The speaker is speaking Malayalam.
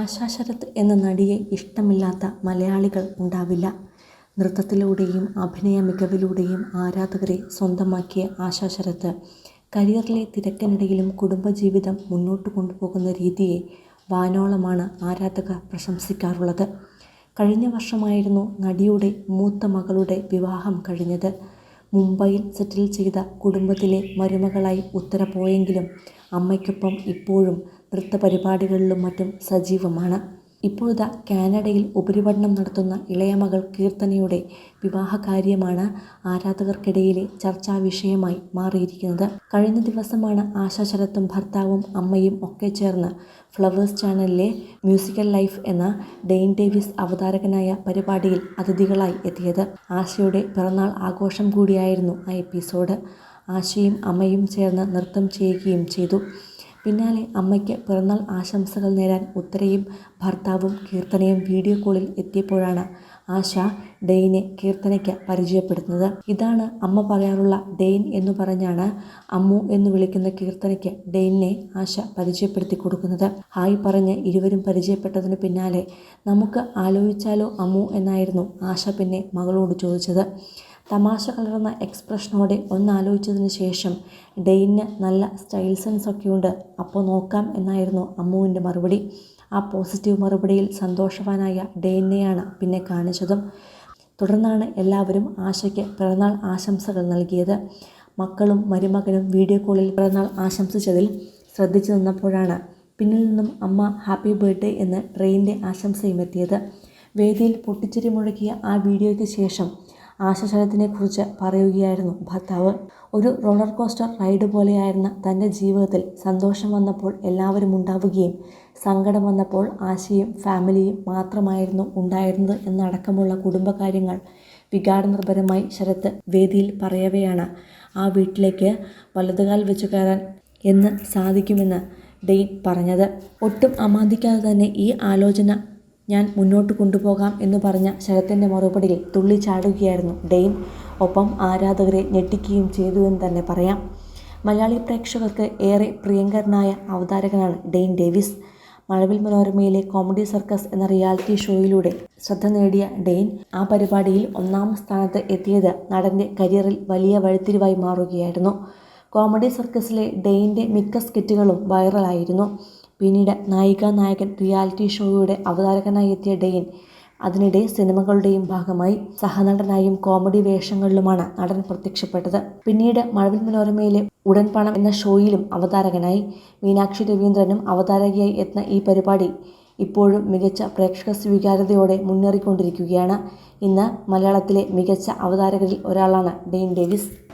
ആശാ ശരത് എന്ന നടിയെ ഇഷ്ടമില്ലാത്ത മലയാളികൾ ഉണ്ടാവില്ല. നൃത്തത്തിലൂടെയും അഭിനയ മികവിലൂടെയും ആരാധകരെ സ്വന്തമാക്കിയ ആശാ ശരത് കരിയറിലെ തിരക്കിനിടയിലും കുടുംബജീവിതം മുന്നോട്ട് കൊണ്ടുപോകുന്ന രീതിയെ വാനോളമാണ് ആരാധകർ പ്രശംസിക്കാറുള്ളത്. കഴിഞ്ഞ വർഷമായിരുന്നു നടിയുടെ മൂത്ത മകളുടെ വിവാഹം കഴിഞ്ഞത്. മുംബൈയിൽ സെറ്റിൽ ചെയ്ത കുടുംബത്തിലെ മരുമകളായി ഉത്തര പോയെങ്കിലും അമ്മയ്ക്കൊപ്പം ഇപ്പോഴും നൃത്തപരിപാടികളിലും മറ്റും സജീവമാണ്. ഇപ്പോഴിതാ കാനഡയിൽ ഉപരിപഠനം നടത്തുന്ന ഇളയ മകൾ കീർത്തനയുടെ വിവാഹകാര്യമാണ് ആരാധകർക്കിടയിലെ ചർച്ചാ വിഷയമായി മാറിയിരിക്കുന്നത്. കഴിഞ്ഞ ദിവസമാണ് ആശാ ശരത്തും ഭർത്താവും അമ്മയും ഒക്കെ ചേർന്ന് ഫ്ലവേഴ്സ് ചാനലിലെ മ്യൂസിക്കൽ ലൈഫ് എന്ന ഡെയിൻ ഡേവിസ് അവതാരകനായ പരിപാടിയിൽ അതിഥികളായി എത്തിയത്. ആശയുടെ പിറന്നാൾ ആഘോഷം കൂടിയായിരുന്നു ആ എപ്പിസോഡ്. ആശയും അമ്മയും ചേർന്ന് നൃത്തം ചെയ്യുകയും ചെയ്തു. പിന്നാലെ അമ്മയ്ക്ക് പിറന്നാൾ ആശംസകൾ നേരാൻ ഉത്തരയും ഭർത്താവും കീർത്തനയും വീഡിയോ കോളിൽ എത്തിയപ്പോഴാണ് ആശ ഡെയിനെ കീർത്തനയ്ക്ക് പരിചയപ്പെടുത്തുന്നത് ഇതാണ് അമ്മ പറയാറുള്ള ഡെയിൻ എന്ന് പറഞ്ഞാണ് അമ്മു എന്ന് വിളിക്കുന്ന കീർത്തനയ്ക്ക് ഡെയിനെ ആശ പരിചയപ്പെടുത്തി കൊടുക്കുന്നത്. ഹായ് പറഞ്ഞ് ഇരുവരും പരിചയപ്പെട്ടതിന് പിന്നാലെ നമുക്ക് ആലോചിച്ചാലോ അമ്മു എന്നായിരുന്നു ആശ പിന്നെ മകളോട് ചോദിച്ചത്. തമാശ കലർന്ന എക്സ്പ്രഷനോടെ ഒന്നാലോചിച്ചതിന് ശേഷം ഡെയിന് നല്ല സ്റ്റൈൽ സെൻസ് ഒക്കെയുണ്ട് അപ്പോൾ നോക്കാം എന്നായിരുന്നു അമ്മുവിന്റെ മറുപടി. ആ പോസിറ്റീവ് മറുപടിയിൽ സന്തോഷവാനായ ഡെയിനെയാണ് പിന്നെ കാണിച്ചതും. തുടർന്നാണ് എല്ലാവരും ആശയ്ക്ക് പിറന്നാൾ ആശംസകൾ നൽകിയത്. മക്കളും മരുമകനും വീഡിയോ കോളിൽ പിറന്നാൾ ആശംസിച്ചതിൽ ശ്രദ്ധിച്ചു നിന്നപ്പോഴാണ് പിന്നിൽ നിന്നും അമ്മ ഹാപ്പി ബർത്ത്ഡേ എന്ന് ട്രെയിനിന്റെ ആശംസയും എത്തിയത് വേദിയിൽ പൊട്ടിച്ചിരി മുഴക്കിയ ആ വീഡിയോയ്ക്ക് ശേഷം ആശശരത്തിനെക്കുറിച്ച് പറയുകയായിരുന്നു ഭർത്താവ്. ഒരു റോളർ കോസ്റ്റർ റൈഡ് പോലെയായിരുന്ന തന്റെ ജീവിതത്തിൽ സന്തോഷം വന്നപ്പോൾ എല്ലാവരും ഉണ്ടാവുകയും സങ്കടം വന്നപ്പോൾ ആശയും ഫാമിലിയും മാത്രമായിരുന്നു ഉണ്ടായിരുന്നത് എന്നടക്കമുള്ള കുടുംബകാര്യങ്ങൾ വികാരനിർഭരമായി ശരത്ത് വേദിയിൽ പറയവെയാണ്. ആ വീട്ടിലേക്ക് വലതുകാൽ വെച്ചു കയറാൻ എന്ന് സാധിക്കുമെന്ന് ഡെയിൻ പറഞ്ഞത്. ഒട്ടും അമാന്തിക്കാതെ തന്നെ ഈ ആലോചന ഞാൻ മുന്നോട്ട് കൊണ്ടുപോകാം എന്ന് പറഞ്ഞ ശരത്തിന്റെ മറുപടിയിൽ തുള്ളി തുള്ളിച്ചാടുകയായിരുന്നു ഡെയിൻ. ഒപ്പം ആരാധകരെ ഞെട്ടിക്കുകയും ചെയ്തു എന്ന് തന്നെ പറയാം. മലയാളി പ്രേക്ഷകർക്ക് ഏറെ പ്രിയങ്കരനായ അവതാരകനാണ് ഡെയിൻ ഡേവിസ്. മഴവിൽ മനോരമയിലെ കോമഡി സർക്കസ് എന്ന റിയാലിറ്റി ഷോയിലൂടെ ശ്രദ്ധ നേടിയ ഡെയിൻ ആ പരിപാടിയിൽ ഒന്നാം സ്ഥാനത്ത് എത്തിയത് നടന്റെ കരിയറിൽ വലിയ വഴിത്തിരിവായി മാറുകയായിരുന്നു. കോമഡി സർക്കസിലെ ഡെയിന്റെ മിക്ക സ്കിറ്റുകളും വൈറലായിരുന്നു. പിന്നീട് നായിക നായകൻ റിയാലിറ്റി ഷോയുടെ അവതാരകനായി എത്തിയ ഡെയിൻ അതിനിടെ സിനിമകളുടെയും ഭാഗമായി സഹനടനായും കോമഡി വേഷങ്ങളിലുമാണ് നടൻ പ്രത്യക്ഷപ്പെട്ടത്. പിന്നീട് മഴവിൽ മനോരമയിലെ ഉടൻ പണം എന്ന ഷോയിലും അവതാരകനായി മീനാക്ഷി രവീന്ദ്രനും അവതാരകയായി എത്തുന്ന ഈ പരിപാടി ഇപ്പോഴും മികച്ച പ്രേക്ഷക സ്വീകാര്യതയോടെ മുന്നേറിക്കൊണ്ടിരിക്കുകയാണ്. ഇന്ന് മലയാളത്തിലെ മികച്ച അവതാരകരിൽ ഒരാളാണ് ഡെയിൻ ഡേവിസ്.